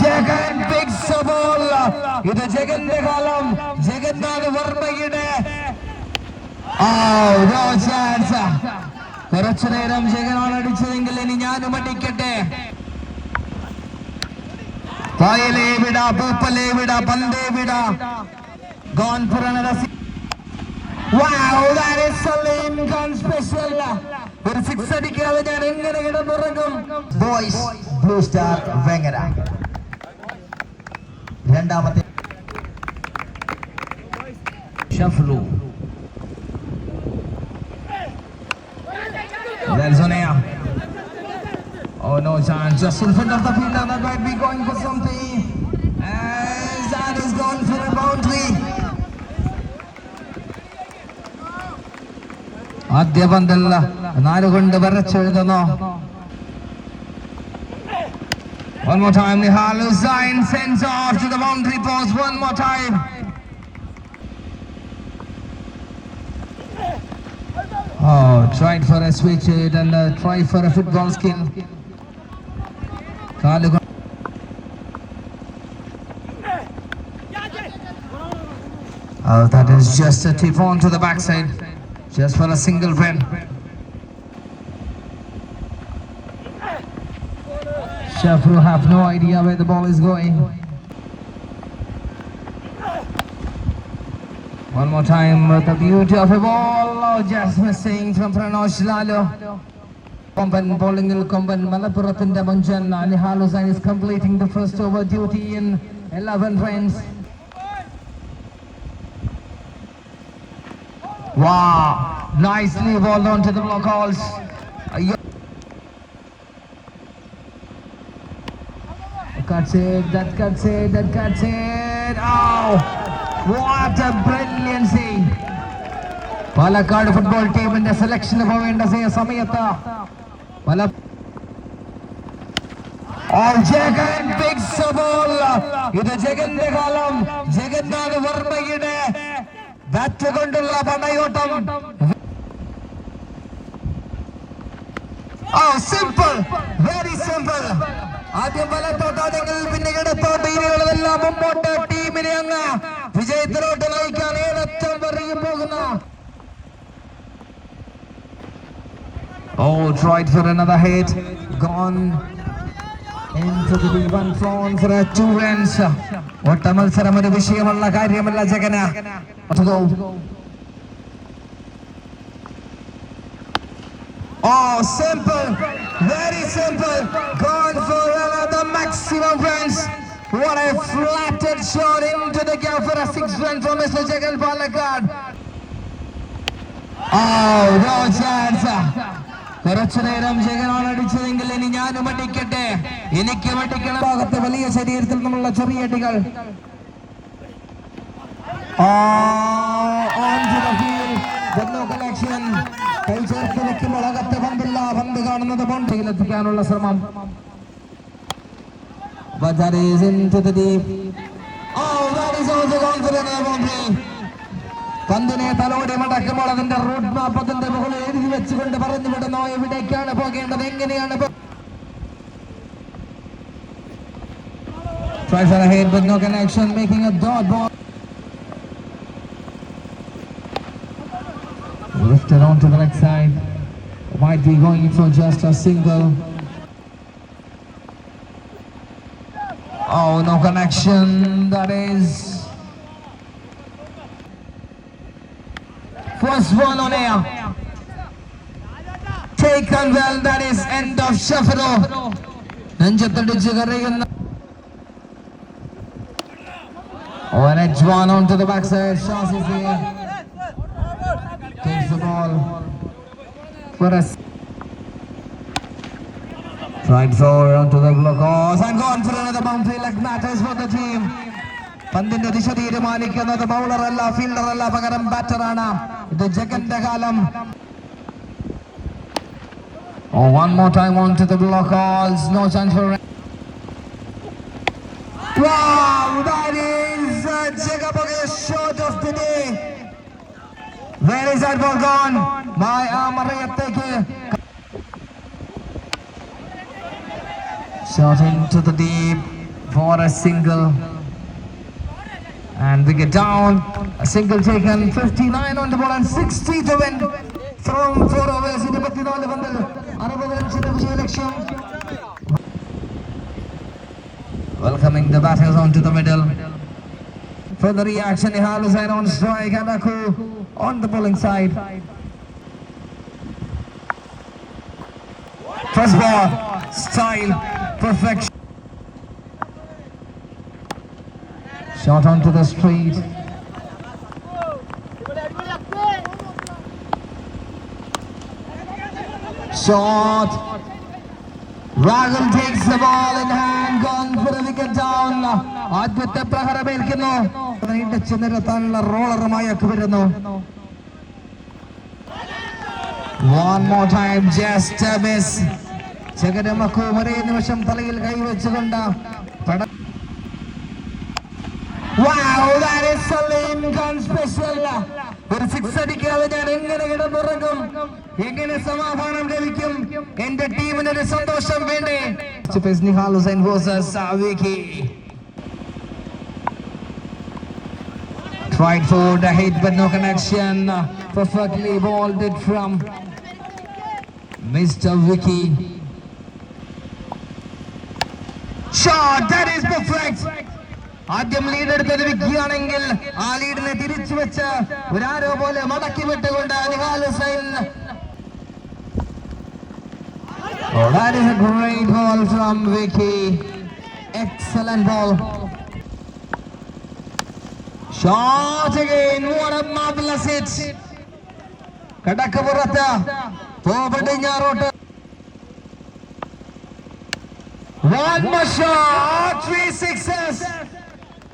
Jagan pics ball ഇത് ജഗന്റെ കാലം. ജഗന്നാഥ് വർമ്മയുടെ. കുറച്ചു നേരം ജഗനാണ് അടിച്ചതെങ്കിൽ ഇനി ഞാനും അടിക്കട്ടെ. പായലേ വിട പൂപ്പലേ വിട പന്തേ വിട. ഒരു സിക്സ് അടിക്കാതെ ഞാൻ എങ്ങനെ കിടന്നുറങ്ങും? ബോയ്സ് ബ്ലൂ സ്റ്റാർ വെങ്ങര രണ്ടാമത്തെ ഷഫ്ലു Belzonea. Oh no chance, just in front of the fielder that might be going for something. And that is gone for a boundary. ആദ്യ പന്തല്ല നാലുകൊണ്ട് വരച്ചെഴുതുന്നു One more time, Nihal Hussain sends off to the boundary post. One more time. Oh, tried for a switch hit and uh, try for a football skin. Oh, that is just a tip on to the backside. Just for a single win. Shafru have no idea where the ball is going. One more time with the beauty of a ball, oh, just missing from Pranosh Lalo. കൊമ്പൻ ബോളിംഗിൽ കൊമ്പൻ മലപ്പുറത്തിന്റെ മുഞ്ചൻ Nihal Hussain is completing the first over duty in 11 runs. Wow, nicely balled onto the block holes. Cuts it, that cuts it, that cuts it. Oh, what a brilliancy. Palakkad football ടീമിന്റെ സെലക്ഷന് പോവേണ്ട സ- സമയത്ത് പല Oh, Jagan pics ball ഇത് ജഗന്റെ കാലം Jagannath വർമ്മയുടെ bat കൊണ്ടുള്ള പടയോട്ടം ഓ simple very simple ആദ്യം വലത്തോട്ടാണെങ്കിൽ പിന്നെ ഇടത്തോട്ട് ഇനിയുള്ളതെല്ലാം മുമ്പോട്ട് ടീമിനെ അങ്ങ് വിജയത്തിലോട്ട് നയിക്കാൻ ഏതറ്റം വരെയും പോകുന്ന Oh, tried for another hit. Gone into the deep and flown for a two runs. ഒട്ട മത്സരം ഒരു വിഷയമുള്ള കാര്യമല്ല ജഗന To go. Oh, simple. Very simple. Gone What a flattered shot into the gap for a six run for Mr. Jagan Palakkad. Oh, no chance. നേരം അടിച്ചതെങ്കിൽ ഇനി ഞാനും അടിക്കട്ടെ എനിക്ക് അടിക്കണം ഭാഗത്ത് വലിയ ശരീരത്തിൽ നിന്നുള്ള ചെറിയ അടികൾ Oh. കൈ ചേർത്ത് വെക്കുമ്പോൾ അകത്ത് പന്തില്ല പന്ത് കാണുന്നത് ബൗണ്ടറിയിൽ എത്തിക്കാനുള്ള ശ്രമം But that is into the deep. Oh, that is also gone for the near boundary. പന്തിനെ തലോടി മടക്കുമ്പോൾ അതിന്റെ റൂട്ട് മാപ്പ് അതിന്റെ മുകളിൽ എഴുതി വെച്ചുകൊണ്ട് പറഞ്ഞു വിടുന്നു എവിടേക്കാണ് പോകേണ്ടത് എങ്ങനെയാണ് പോ- Tries for a head but no connection, making a dot ball. Lifted onto the right side. Might be going for just a single. Oh, no connection. That is. First one on air. Taken well. That is end of Shafiro. നെഞ്ചത്തടിച്ച് കരയുന്ന Oh, an edge one onto the backside. Shas is there. Takes the ball for us. Tried forward onto the block. Oh, and gone for another പന്തിന്റെ ദിശ തീരുമാനിക്കുന്നത് fielder അല്ല പകരം ബാറ്ററാണ് ഇത് ജഗന്റെ കാലം Oh, one more time onto the block calls. No chance for. Wow, that is uh, Jagaboge's shot of the day. Where is that ball gone? My Amarayateke. Shot into the deep. for a single. And we get down. A single taken. 59 on the ball and 60 to win. From four overs. ഇരുപത്തിനാല് പന്തിൽ അറുപത് റൺസിന്റെ വിജയലക്ഷ്യം. Welcoming the batters onto the middle. For the reaction, Nihal Hussain on strike and Aku on the bowling side. First ball, style, perfection. Shot onto the street. Shot. Rahul takes the ball in hand, gone for the wicket down. ആദ്യത്തെ പ്രഹരമേൽക്കുന്നു നീണ്ടച്ച് നിരത്താനുള്ള റോളറുമായി ഒക്കെ വരുന്നു One more time, just a miss. ചകരമക്കോ ഒരേ നിമിഷം തലയിൽ കൈവച്ചുകൊണ്ട് പട ഒരു six അടിക്കാതെ ഞാൻ എങ്ങനെ കിടന്നുറങ്ങും എങ്ങനെ സമാധാനം ലഭിക്കും എന്റെ ടീമിന് ഒരു സന്തോഷം വേണ്ടേ Nihal Hussain versus സാവിക്കി Tried for the hit but no connection. Perfectly balled it from Mr. Vicky. Shot, that is perfect. ആദ്യം ലീഡ് എടുത്തത് വിജ്ഞിയാണെങ്കിൽ ആ ലീഡിനെ തിരിച്ചു വെച്ച് ഒരാരോ പോലെ മടക്കി വിട്ടുകൊണ്ട് അനിഹാൽ Hussain. ഞാറോട്ട്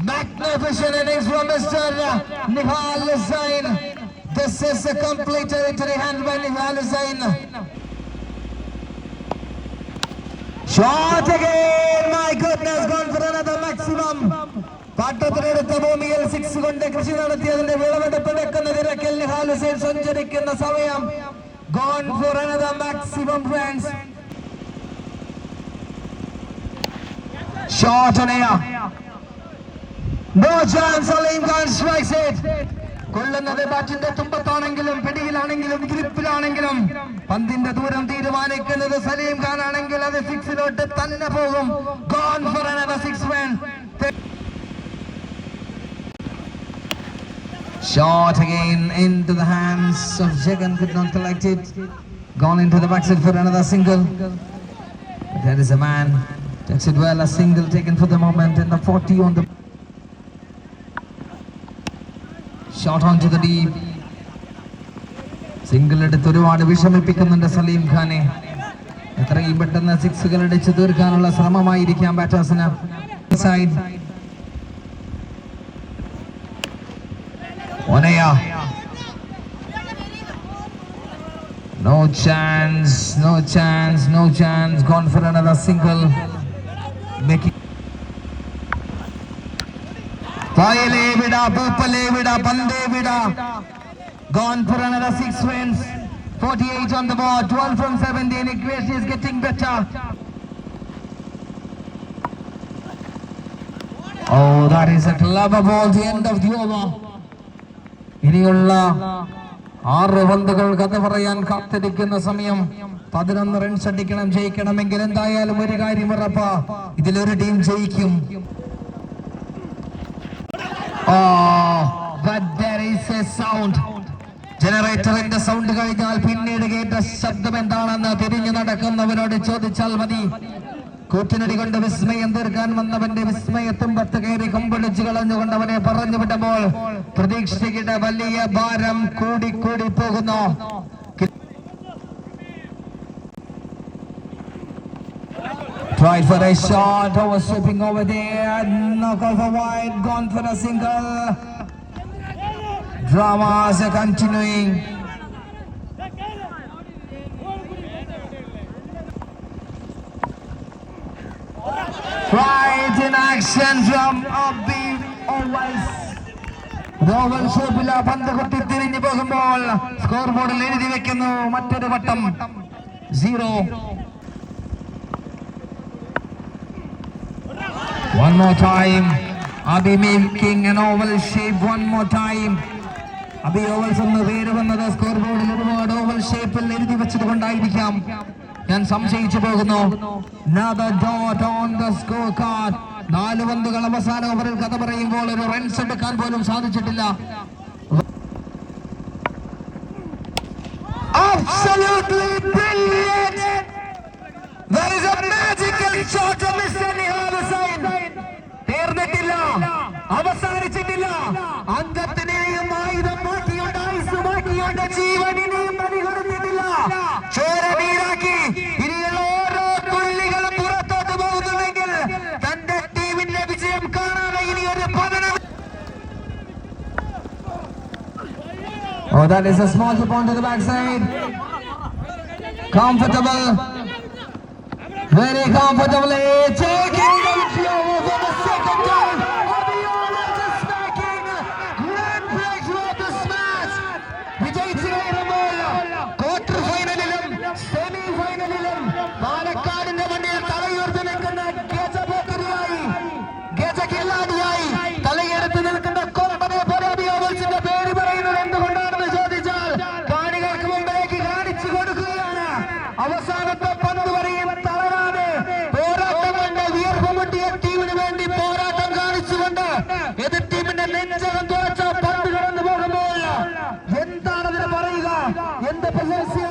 Magnificent innings from Mr. Nihal Hussain. This is a complete territory hand by Nihal Hussain. Shot again, my goodness, gone for another maximum. പാട്ടത്തിനെടുത്ത ഭൂമിയിൽ സിക്സ് കൊണ്ട് കൃഷി നടത്തിയതിന്റെ വിളവെടുപ്പ് വെക്കുന്ന തിരക്കിൽ നിഹാൽ ഹുസൈൻ സഞ്ചരിക്കുന്ന സമയം gone for another maximum friends shot on air. No chance, Salim Khan strikes it. കൊള്ളുന്നത് ബാറ്റിന്റെ തുമ്പത്താണെങ്കിലും പിടിയിലാണെങ്കിലും ഗ്രിപ്പിലാണെങ്കിലും പന്തിന്റെ ദൂരം തീരുമാനിക്കുന്നത് സലീം ഖാൻ ആണെങ്കിൽ അത് സിക്സിലോട്ട് തന്നെ പോകും gone for another six run. Shot again into the hands of Jagan could not collect it. Gone into the backside for another single. But there is a man takes it well. A single taken for the moment in the 40 on the shot on to the deep single എടുത്ത് ഒരുപാട് വിഷമിപ്പിക്കുന്നുണ്ട് സലീം ഖാനെ. എത്രയും പെട്ടെന്ന് സിക്സുകൾ അടിച്ചു തീർക്കാനുള്ള ശ്രമമായിരിക്കാം ബാറ്റേഴ്സിന്. Side No chance, no chance, no chance. Gone for another single. Making പായലേ വിട പൂപ്പലേ വിട പന്തേ വിട Gone for another six wins. 48 on the board, 12 from 17. Equation is getting better. Oh, that is a clever ball. The end of the over. ഇനിയുള്ള ആറ് പന്തുകൾ കഥ പറയാൻ കാത്തിരിക്കുന്ന സമയം പതിനൊന്ന് റൺസ് അടിക്കണം ജയിക്കണമെങ്കിൽ എന്തായാലും ഒരു കാര്യം ഉറപ്പാ ഇതിലൊരു ടീം ജയിക്കും Oh, but there is a sound. ജനറേറ്ററിന്റെ സൗണ്ട് കഴിഞ്ഞാൽ പിന്നീട് കേട്ട ശബ്ദം എന്താണെന്ന് തിരിഞ്ഞു നടക്കുന്നവനോട് ചോദിച്ചാൽ മതി. കൂറ്റിനടി കൊണ്ട് വിസ്മയം തീർക്കാൻ വന്നവന്റെ വിസ്മയത്തുമ്പത്ത് കയറി കൊമ്പടിച്ചു കളഞ്ഞുകൊണ്ട് പറഞ്ഞു വിടുമ്പോൾ പ്രതീക്ഷയുടെ വലിയ ഭാരം കൂടി കൂടി പോകുന്നു. Tried for a shot, over sweeping over there, knock off a wide, gone for a single. Dramas are continuing. Right in action from Abhi Always. റോവൽ ഷോപ്പില പന്ത് കുത്തി തിരിഞ്ഞു പോകുമ്പോൾ സ്കോർ ബോർഡിൽ എഴുതി വെക്കുന്നു മറ്റൊരു വട്ടം zero One more time. Abhi making an oval shape one more time. Abhi ovals എന്ന് പേര് വന്നത് സ്കോർ ബോർഡിൽ ഒരുപാട് ഓവൽ ഷേപ്പിൽ എഴുതി വെച്ചത് കൊണ്ടായിരിക്കാം ഞാൻ സംശയിച്ചു പോകുന്നു Another dot on the scorecard. നാല് പന്തുകൾ അവസാന ഓവറിൽ കഥ പറയുമ്പോൾ ഒരു റൺസ് എടുക്കാൻ പോലും സാധിച്ചിട്ടില്ല Absolutely brilliant! There is a magical shot of Mr. Oh, that is a small chip onto the backside. Comfortable. Very comfortably. Taking the for the second time. முறையில எந்த பிரசன்சியும்